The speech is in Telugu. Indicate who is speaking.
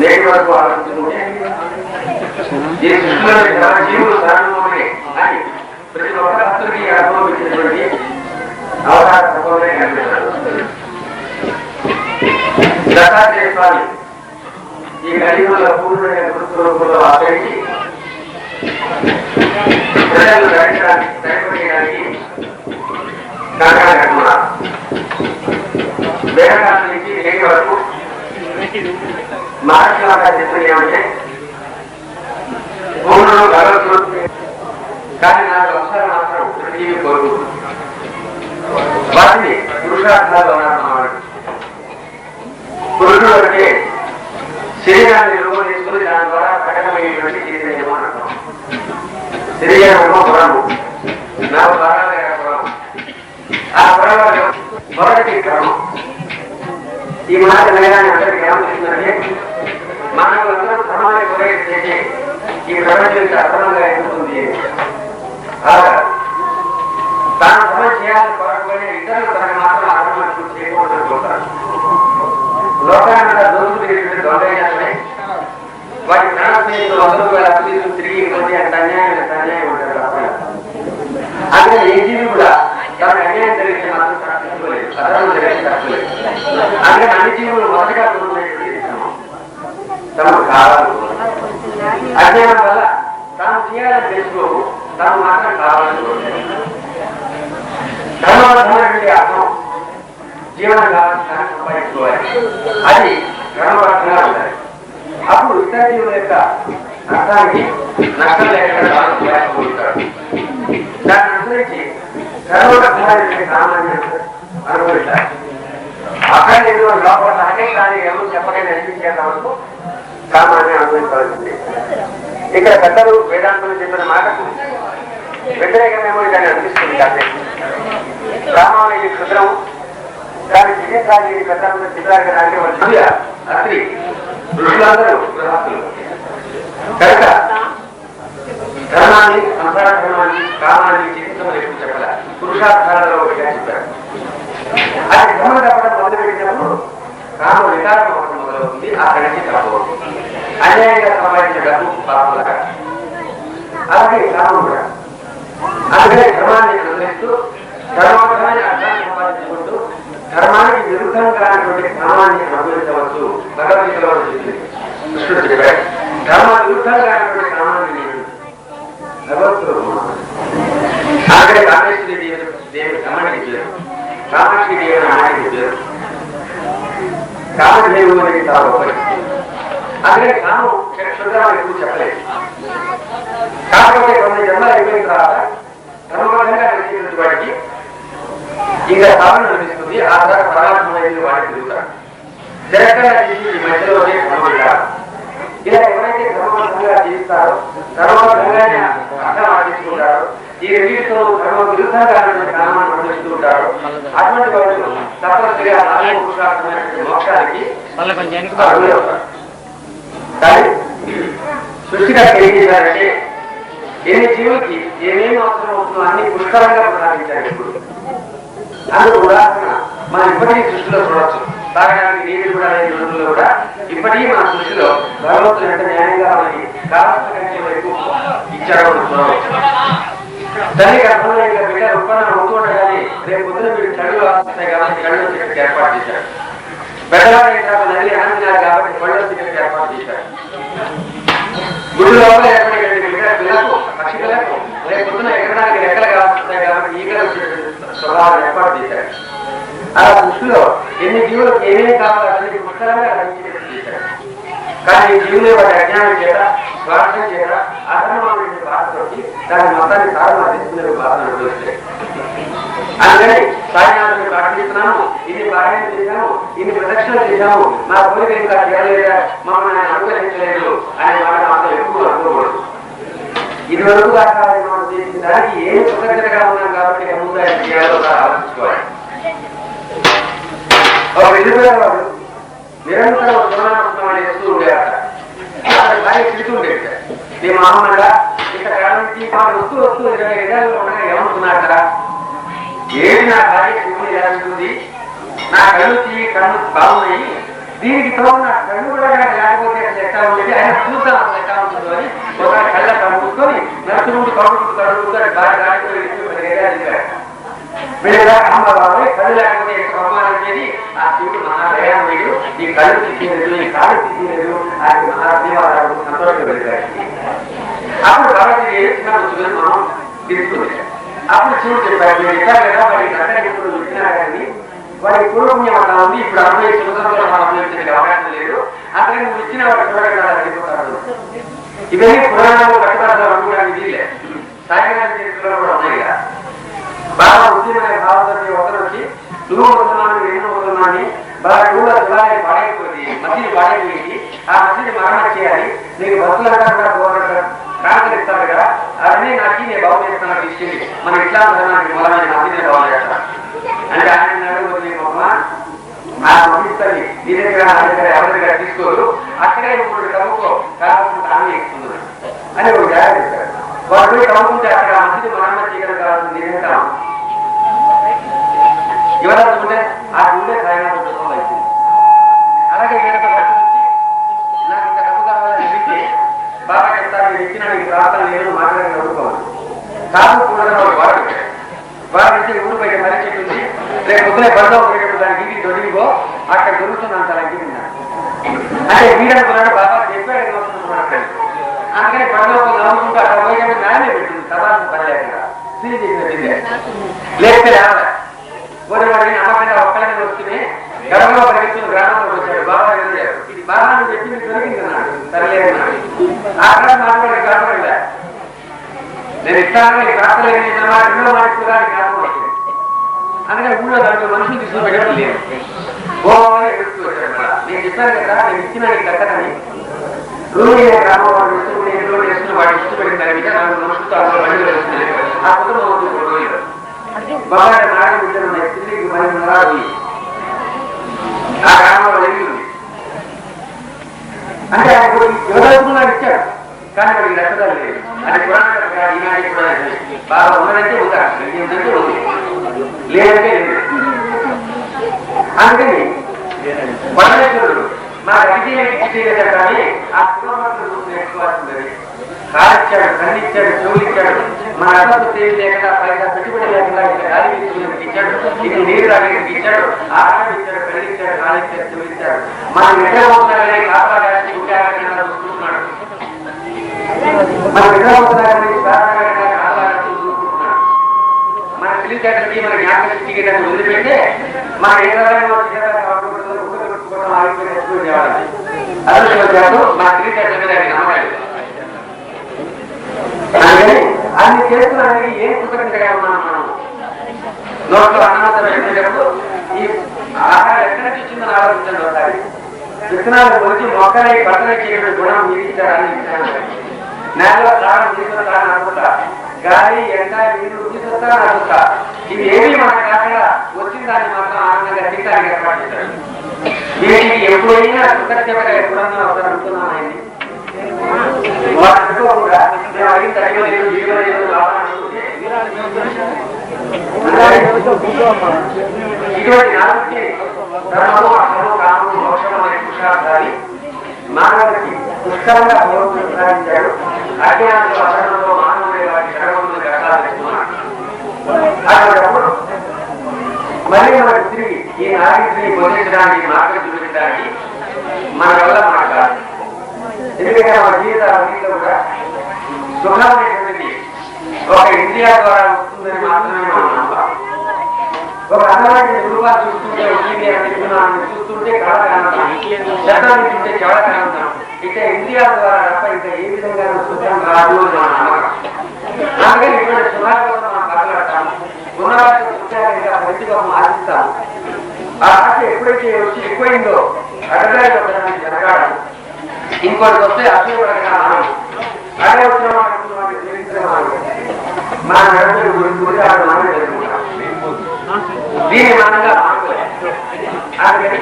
Speaker 1: నేటి వరకు ఆలోచించుకుంటే ఈ సృష్టిలో జీవులు సరణలోనే అని ప్రతి ఒక్కరికి అనుభవించినటువంటి అవతార సంభవమే కనిపిస్తారు దత్తాత్రేయ స్వామి ఈ కలియుగంలో పూర్ణమైన గురుస్వరూపంలో ఆచరించి ప్రజలు గడించడానికి సరిపడేయడానికి నాటకాలు కట్టుకున్నారు వేదకాలం నుంచి నేటి వరకు మహర్షులాగా చెప్పింది ఏమంటే భూములను భగవద్గీత కానీ నాలుగు అంశాలు మాత్రం ప్రతిజీవి కోరుకుంటుంది వాటిని పురుషార్థాలు అన్నారు పురుషుడు అంటే శరీరాన్ని రూపం తీసుకుని దాని ద్వారా ప్రకటమయ్యేటువంటి చైతన్యము అని అంటాం శరీరము పురము. నా భాగాలుగా పురం ఆ పురంలో మొదటి క్రమం. ఈ మాట వినగానే అందరికీ ఏమనిపిస్తుందంటే మానవులందరూ ధర్మాన్ని కొరగ చేసి ఈ ప్రపంచం అర్థంగా ఎదుగుతుంది అలాగా తాను ధర్మం చేయాలని కోరకపోయిన ఇతరులు తనకు మాత్రం అర్థం చేయకూడదు చూస్తారు లోకాన్ని దోషులు తిరిగి దొంగైనా వాటి ప్రాణ స్నేహితులు అందరూ వేల అభివృద్ధి తిరిగి పోతే అంత అన్యాయం ఎంత అన్యాయం ఉంటారు అసలు. అందుకని ఏ జీవి కూడా తన అన్యాయం జరిగితే మాత్రం తట్టుకోలేదు. అధర్మం జరిగితే తట్టుకోలేదు. అందుకని అన్ని జీవులు మొదటి తమకు కావాలి. అజ్ఞానం వల్ల తాను చేయాలని తెలుసుకోవు తాను మాత్రం కావాలని కోరుకుంటాడు అర్థం జీవనం కావాల్సిన సంపాదించుకోవాలి. అది క్రమబద్ధంగా ఉండాలి. అప్పుడు ఇతర జీవుల యొక్క అర్థానికి నష్టం లేకుండా తాను దాన్ని అనుసరించి క్రమబద్ధమైనటువంటి సామాన్యం అనుభవించాలి అక్కడ నేను లోపల నాకే కానీ ఎవరు చెప్పలేని అనిపించేంత వరకు సామాన్యం అనుభవించవలసింది ఇక్కడ పెద్దలు వేదాంతులు చెప్పిన మాటకు వ్యతిరేకమేమో దాన్ని అనిపిస్తుంది కానీ కామం ఇది క్షుద్రం దాని జీవితాన్ని పెద్దలు చెప్పారు కదా అంటే వచ్చి సూర్య ఋషులందరూ. కనుక ధర్మాన్ని సంసారధర్మాన్ని కామాన్ని జీవితం ఎక్కువ చెప్పాల? పురుషార్థాలలో ఒకటిగా చెప్పారు. అది ధర్మం తప్పడం మొదలు పెట్టినప్పుడు కామ వికారం ఒకటి మొదలవుతుంది. ఆ నుంచి అలాగే కామం కూడా అందుకని ధర్మాన్ని అందిస్తూ ధర్మపరమైన అర్థాన్ని సంపాదించుకుంటూ ధర్మానికి విరుద్ధంగా కానటువంటి అనుభవించవచ్చు. భగవద్గీతలో కృష్ణుడు చెప్పాడు ధర్మ విరుద్ధంగా కానటువంటి కామాన్ని నేను భగవద్స్వరూపం అలాగే కామేశ్వరి దేవి దేవి కమ్మడికి పేరు కామాక్షి దేవి అమ్మాయికి పేరు కామదేవు అనేది చాలా గొప్పది అందుకని క్షుద్రాన్ని ఎక్కువ చెప్పలేదు. కాకపోతే కొన్ని జన్మలు అయిపోయిన తర్వాత ధర్మబద్ధంగా నడిచేటువంటి వాడికి ఇంకా సాధన అనిపిస్తుంది ఆ తర్వాత పరాత్మైన వాడికి తిరుగుతాడు జరగకుండా ఈ మధ్యలోనే ఇలా ఎవరైతే ధర్మబద్ధంగా జీవిస్తారో ధర్మబద్ధంగానే అర్థం ఆశిస్తుంటారో ఈ రెండింటితో ధర్మ విరుద్ధంగా నామాన్ని అనుభవిస్తూ ఉంటారు అటువంటి వాళ్ళు తప్పనిసరిగా నాలుగు పురుషార్థమైనటువంటి మోక్షానికి. కానీ సృష్టిగా తెలియజేయాలంటే ఏ జీవికి ఏమేమి అవసరం అవుతుందో అన్ని పుష్కలంగా ప్రసాదించారు ఇప్పుడు. అందుకు ఉదాహరణ మనం ఇప్పటికీ సృష్టిలో చూడవచ్చు. తాగడానికి నీళ్ళు కూడా లేని రోజుల్లో కూడా ఇప్పటికీ మన సృష్టిలో భగవంతుడు ఎంత న్యాయంగా మనకి కావాల్సిన కంటే ఎక్కువ ఇచ్చాడో చూడవచ్చు. తల్లి గర్భంలో ఇంకా బిడ్డ ఉత్పన్నం అవుతూ ఉండగానే రేపు పొద్దున మీరు కళ్ళు వస్తాయి కాబట్టి కళ్ళు వచ్చేటట్టు ఏర్పాటు చేశారు పెద్దవాడు ఏంటంటే నల్లి ఆనందినారు కాబట్టి కళ్ళు వచ్చేటట్టు ఏర్పాటు చేశారు గుడి లోపల ఏర్పడేటువంటి పిల్లకు పక్షి పిల్లకు రేపు పొద్దున ఎగరడానికి రెక్కలు కాబట్టి ఈగలు స్వభావం ఏర్పాటు చేశాడు దృష్టిలో ఎన్ని జీవులకు ఏమేమి కావాలో అన్ని పుష్కలంగా రచించేటట్టు చేశాడు కానీ ఈ జీవులే వాటి అజ్ఞానం చేత స్వార్థం చేత అధర్మమైన బాధతోటి దాని మొత్తాన్ని సాధన తీసుకునే బాధను అనుభవిస్తాయి అందుకని సాయంత్రం ప్రార్థిస్తున్నాము ఇన్ని పారాయణ చేశాము ఇన్ని ప్రదక్షిణలు చేశాము నా కోరిక ఇంకా చేయలేదా మమ్మల్ని ఆయన అనుగ్రహించలేదు. అనే మాట మాత్రం ఎక్కువ అనుకోకూడదు. ఇది వరకు దాకా మనం చేసిన దానికి ఏ కృతజ్ఞతగా ఉన్నాం కాబట్టి ముందు ఆయన చేయాలో ఆలోచించుకోవాలి. ఒక విధుగా నిరంతరం ఒక సోనామృతం చేస్తూ ఉండేవాడు అక్కడ భార్య తిడుతూ ఉండేది. నీ మామూలుగా ఇక్కడ నుంచి వాడు వస్తూ వస్తూ ఇరవై నా కళ్ళు తీయ కళ్ళు బాగున్నాయి. దీనికి తోడు నా కళ్ళు కూడా కనుక లేకపోతే ఎట్లా ఉండేది? ఆయన చూద్దాం ఎట్లా ఉంటుందో ఒక కళ్ళ కమ్ముకొని నరసింహుడు కౌరుడు కడుగుతాడు దాని దానికి వీళ్ళకి కళ్ళు లేకపోతే అమ్మాలి అనేది ఆ శివుడు మహాదయం వీడు ఈ కళ్ళు తీసినట్లు ఈ కాళ్ళు తీసినట్లు ఆయన మహాదేవాలు సంతోషం పెడతారు అప్పుడు కాబట్టి ఏడుస్తున్నాడు మనం తీసుకున్నాం అప్పుడు శివుడు చెప్పాడు నేను కదా మరి నన్ను ఇప్పుడు చూసినా కానీ వారి పూర్వపుణ్యం అలా ఉంది ఇప్పుడు అరవై సులభంగా మనం అనుభవించే అవకాశం లేదు అతను నువ్వు ఇచ్చిన వాడు చూడగలరు ఇవన్నీ పురాణాలు కట్టుబడాలు అనుకోవడానికి వీలే. సాయంకాలం చరిత్రలో కూడా ఉన్నాయి కదా. బాగా ఉద్యమైన భారతదేశ ఒకరు వచ్చి నువ్వు వస్తున్నాను నేను వస్తున్నాను బాగా కూడా తులాయి పాడైపోయింది మసీదు పాడైపోయింది ఆ మసీదు మరణ చేయాలి. నీకు బస్సులు అంటారు కూడా గవర్నమెంట్ ట్రాన్స్ఫర్ ఇస్తారు కదా. అవన్నీ నాకు నేను బాగు చేస్తాను ఇచ్చింది మన ఇట్లా ధర్మానికి మూలమైన మసీదుని బాగు చేస్తాను అంటే ఆయన అన్నాడు "నీ అమ్మ, నీ దగ్గర నా దగ్గర ఎవరి దగ్గర తీసుకోరు. అక్కడే ఇప్పుడు కమ్ముకో కావాల్సిన తాను ఎక్కుతున్నాడు అని ఒక జాగ్రత్త చెప్పాడు వాడు కమ్ముకుంటే అక్కడ మంచిది మసీదు మరమ్మతు చేయడం కావాల్సింది. నేనేంటాం ఉంటే? ఆ గుండె ప్రయాణం పుస్తకం వచ్చింది అలాగే వీళ్ళకి నాకు ఇంత డబ్బు కావాలని అడిగితే బాగా చెప్తాను ఇచ్చిన నీకు ప్రార్థన లేదు మాట్లాడి నవ్వుకోవాలి కాదు కూడా వాడు. వాడు ఇచ్చి ఊరు బయట మరీ చెట్టు ఉంది. రేపు పొద్దునే బంధం పోయేటప్పుడు దానికి ఇంటికి దొరికిపో అక్కడ దొరుకుతుంది అంత లగ్గింది అంటే వీడనుకున్నాడు బాబా చెప్పాడు ఏదో అందుకని బంధం నమ్ముకుంటూ అక్కడ పోయేటప్పుడు నానే పెట్టింది తర్వాత పని లేకుండా సీల్ చేసినట్టు లేకపోతే రావాలి. గోడవాడిని అమ్మకంటే ఒక్కళ్ళని వస్తుంది గర్భంలో పరిగెత్తున్న గ్రామంలోకి వచ్చాడు. బాబా ఎదురు ఇది బాబా అని చెప్పి మీకు దొరికింది అన్నాడు. సరేలే మాట్లాడే గ్రామం నేను ఇస్తాను ఈ ప్రార్థన రెండో మాట్లాడుతున్నా వచ్చింది అందుకని ఊళ్ళో దాంట్లో మనుషులు తీసుకుని పెట్టడం లేదు గోవాలని ఎదుర్కొ వచ్చాడు నేను చెప్పాను కదా నేను ఇచ్చిన నీకు కట్టనని రూమి గ్రామం వాడు ఇష్టపడి ఎన్నో చేసుకుని వాడు ఇష్టపడిన దాని మీద నాకు మనుషులతో అందులో బండిలో ఆ కుటుంబం అవుతుంది రోజులు బాగా నాడు ఇద్దరు తిరిగి మరి రాదు ఆ గ్రామంలో జరిగింది. అంటే ఆయన యువదలుచుకున్నాడు ఇచ్చాడు. కానీ వాడికి రక్తదాలు లేదు. అది పురాణ కథ ఈనాటి కూడా బాగా ఉన్నదంటే ఉందా ఏంటంటే ఉంది. లేదంటే అందుకని పరమేశ్వరుడు నా విజయం కానీ ఆ కుటుంబాలను నేర్చుకోవాల్సింది. కాలిచ్చాడు కన్నిచ్చాడు చెవులిచ్చాడు మన అసలు తేలి లేకుండా పైగా పెట్టుబడి లేకుండా ఇక్కడ గాలి తీసుకునేందుకు ఇచ్చాడు. ఇది నీరు తాగేందుకు ఇచ్చాడు. ఆహారం ఇచ్చాడు కన్నిచ్చాడు కాలిచ్చాడు చెవులిచ్చాడు మన నిద్రపోతున్నాడని కాపాడాలని గుడ్డాడని చూస్తున్నాడు మన నిద్రపోతున్నాడని కాపాడాలని కాపాడాలని చూసుకుంటున్నాడు మన మన జ్ఞాపక శక్తికి దాన్ని వదిలిపెడితే మన ఏదైనా అదృష్టవశాత్తు మన తెలివితేటల మీద ఆయన అన్ని చేస్తున్నానికి ఏం కృతజ్ఞతగా ఉన్నాం మనం? నోట్లో అన్నంత పెట్టినప్పుడు ఈ ఆహారం ఎక్కడ నుంచి వచ్చిందని ఆలోచించండి ఒకసారి. విత్తనాలు వచ్చి మొక్కలై పట్టణ చేయడం గుణం మీరు ఇచ్చారని ఇచ్చాను నేలలో కారం తీసుకుంటా అనుకుంటా. గాలి ఎండ నీళ్ళు తీసుకుంటా అడుగుతా ఇవి ఏమి మనకు కాకుండా వచ్చిన దాన్ని మాత్రం ఆనందంగా తినడానికి ఏర్పాటు చేశాడు వీటికి ఎప్పుడైనా కృతజ్ఞతగా ఎప్పుడన్నా ఒకసారి ఆయన్ని అడిగిన లేదు జీవన ఇటువంటి నాలుగు ధర్మము మోక్షము అనే పురుషార్థాన్ని మానవుడికి పుష్కరంగా భగవంతుడు అజ్ఞానంలో అధర్మంలో మళ్ళీ మనకు తిరిగి ఈ నాగరికుని బోధించడానికి మార్గం చూపించడానికి మన వల్ల మనకు కాదు. ఎందుకంటే మన జీవితాలన్నింటిలో కూడా సుఖం అనేటువంటిది ఒక ఇండియా ద్వారా వస్తుందని మాత్రమే మనం నమ్మాలి ఒక అందమైన గురువా చూస్తుంటే వచ్చింది అని చెప్తున్నాను చూస్తుంటే కళ కానుతాం శబ్దం చూస్తే చెడ కానుతాం ఇక ఇండియా ద్వారా తప్ప ఇంకా ఏ విధంగా సుఖం రాదు అని మనం నమ్మకం. అందుకని ఇటువంటి సుఖాల కోసం మనం ఉన్నవాటి సుఖాలు మంచిగా ఆశిస్తాం ఆ ఆశ ఎప్పుడైతే వచ్చి ఎక్కువైందో అడగడానికి ఒకదానికి జరగాలి. ఇంకోటి వస్తే అసూయపడగా అదే వచ్చిన మా వాటి గురించి ఆడు మనమే దీని మనంగా అందుకని